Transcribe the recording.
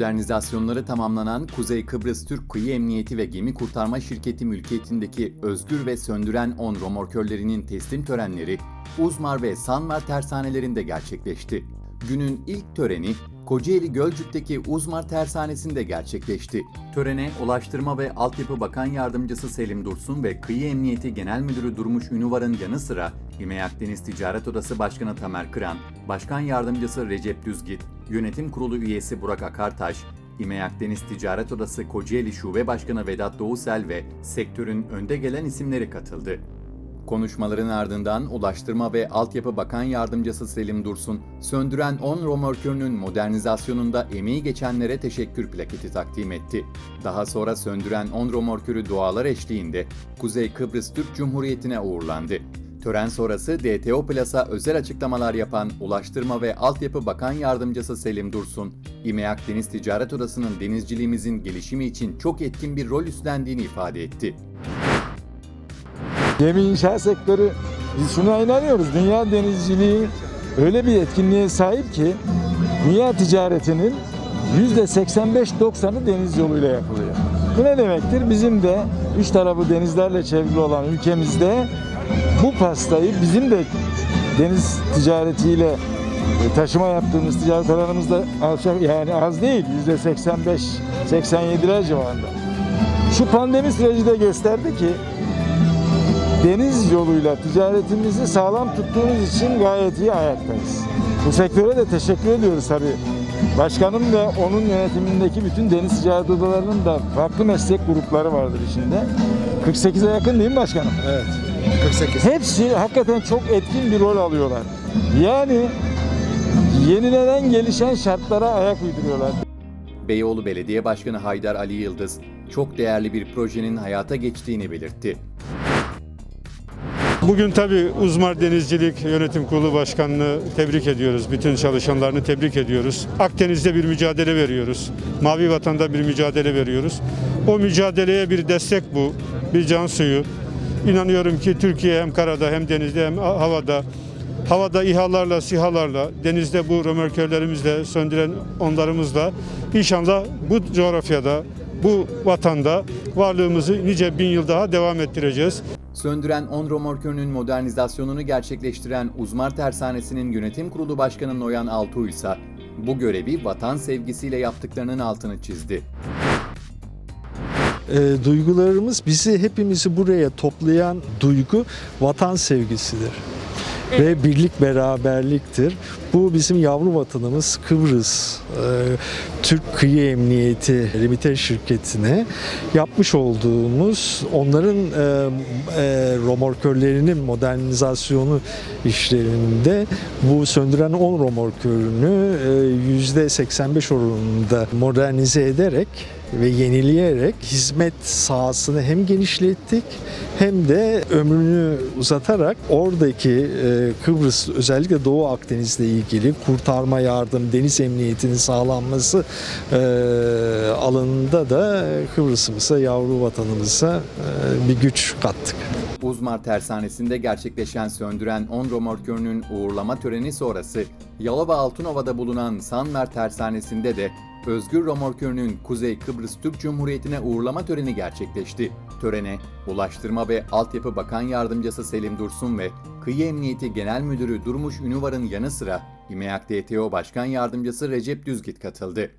Modernizasyonları tamamlanan Kuzey Kıbrıs Türk Kıyı Emniyeti ve Gemi Kurtarma Şirketi mülkiyetindeki Özgür ve Söndüren 10 romorkörlerinin teslim törenleri Uzmar ve Sanmar tersanelerinde gerçekleşti. Günün ilk töreni Kocaeli Gölcük'teki Uzmar Tersanesi'nde gerçekleşti. Törene Ulaştırma ve Altyapı Bakan Yardımcısı Selim Dursun ve Kıyı Emniyeti Genel Müdürü Durmuş Ünuvar'ın yanı sıra İME Akdeniz Ticaret Odası Başkanı Tamer Kıran, Başkan Yardımcısı Recep Düzgit, Yönetim Kurulu üyesi Burak Akartaş, İME Akdeniz Ticaret Odası Kocaeli Şube Başkanı Vedat Doğusel ve sektörün önde gelen isimleri katıldı. Konuşmaların ardından Ulaştırma ve Altyapı Bakan Yardımcısı Selim Dursun, söndüren 10 romorkörünün modernizasyonunda emeği geçenlere teşekkür plaketi takdim etti. Daha sonra söndüren 10 romorkörü dualar eşliğinde Kuzey Kıbrıs Türk Cumhuriyeti'ne uğurlandı. Tören sonrası DTO Plus'a özel açıklamalar yapan Ulaştırma ve Altyapı Bakan Yardımcısı Selim Dursun, İME Akdeniz Ticaret Odası'nın denizciliğimizin gelişimi için çok etkin bir rol üstlendiğini ifade etti. Gemi inşaat sektörü biz şuna inanıyoruz. Dünya denizciliği öyle bir etkinliğe sahip ki dünya ticaretinin %85-90'ı deniz yoluyla yapılıyor. Bu ne demektir? Bizim de üç tarafı denizlerle çevrili olan ülkemizde bu pastayı bizim de deniz ticaretiyle e, taşıma yaptığımız ticaret alanımızda alçak yani az değil yüzde 85 87'ler civarında. Şu pandemi süreci de gösterdi ki deniz yoluyla ticaretimizi sağlam tuttuğumuz için gayet iyi ayaktayız. Bu sektöre de teşekkür ediyoruz tabii. Başkanım ve onun yönetimindeki bütün deniz ticaret odalarının da farklı meslek grupları vardır içinde. 48'e yakın değil mi başkanım? Evet. 48. Hepsi hakikaten çok etkin bir rol alıyorlar. Yani yenilenen gelişen şartlara ayak uyduruyorlar. Beyoğlu Belediye Başkanı Haydar Ali Yıldız, çok değerli bir projenin hayata geçtiğini belirtti. Bugün tabii Uzmar Denizcilik Yönetim Kurulu Başkanı'nı tebrik ediyoruz. Bütün çalışanlarını tebrik ediyoruz. Akdeniz'de bir mücadele veriyoruz. Mavi Vatan'da bir mücadele veriyoruz. O mücadeleye bir destek bu, bir can suyu. İnanıyorum ki Türkiye hem karada hem denizde hem havada Havada İHA'larla, SİHA'larla, denizde bu römorkörlerimizle, söndüren onlarımızla inşallah bu coğrafyada, bu vatanda varlığımızı nice bin yıl daha devam ettireceğiz. Söndüren 10 romorkörünün modernizasyonunu gerçekleştiren Uzmar Tersanesi'nin yönetim kurulu başkanı Noyan Altuğ ise bu görevi vatan sevgisiyle yaptıklarının altını çizdi. E, duygularımız bizi hepimizi buraya toplayan duygu vatan sevgisidir. Ve birlik beraberliktir. Bu bizim yavru vatanımız Kıbrıs e, Türk Kıyı Emniyeti Limited şirketine yapmış olduğumuz onların e, e, romorkörlerinin modernizasyonu işlerinde bu söndüren 10 romorkörünü e, %85 oranında modernize ederek ve yenileyerek hizmet sahasını hem genişlettik hem de ömrünü uzatarak oradaki e, Kıbrıs özellikle Doğu Akdeniz'le ilgili kurtarma yardım, deniz emniyetinin sağlanması e, alanında da Kıbrıs'ımıza, yavru vatanımıza e, bir güç kattık. Uzmar Tersanesi'nde gerçekleşen söndüren 10 romorkörünün uğurlama töreni sonrası Yalova Altınova'da bulunan Sanmer Tersanesi'nde de Özgür Romorkörünün Kuzey Kıbrıs Türk Cumhuriyeti'ne uğurlama töreni gerçekleşti. Törene Ulaştırma ve Altyapı Bakan Yardımcısı Selim Dursun ve Kıyı Emniyeti Genel Müdürü Durmuş Ünuvar'ın yanı sıra İMEAK DTO Başkan Yardımcısı Recep Düzgit katıldı.